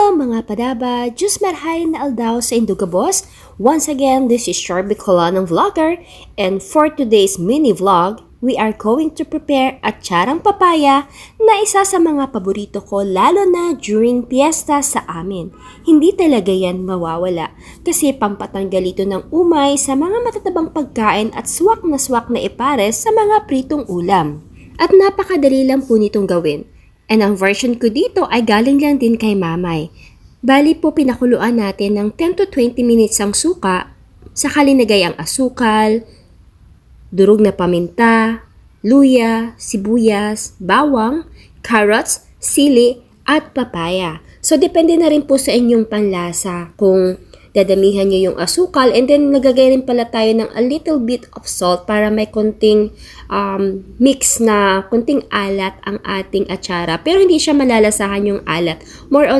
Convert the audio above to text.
Hello mga padaba! Diyos marhay na aldaw sa Indugabos. Once again, this is Shar Bicolanong Vlogger and for today's mini vlog, we are going to prepare atcharang papaya na isa sa mga paborito ko lalo na during piyesta sa amin. Hindi talaga yan mawawala kasi pampatanggal ito ng umay sa mga matatabang pagkain at swak na swak na ipares sa mga pritong ulam. At napakadali lang po nitong gawin. And ang version ko dito ay galing lang din kay mamay. Bali po pinakuluan natin ng 10 to 20 minutes ang suka, saka linagay ang asukal, durog na paminta, luya, sibuyas, bawang, carrots, sili, at papaya. So, depende na rin po sa inyong panlasa kung dadamihan nyo yung asukal and then nagagay rin pala tayo ng a little bit of salt para may konting um, mix na konting alat ang ating atsara. Pero hindi siya malalasahan yung alat. More on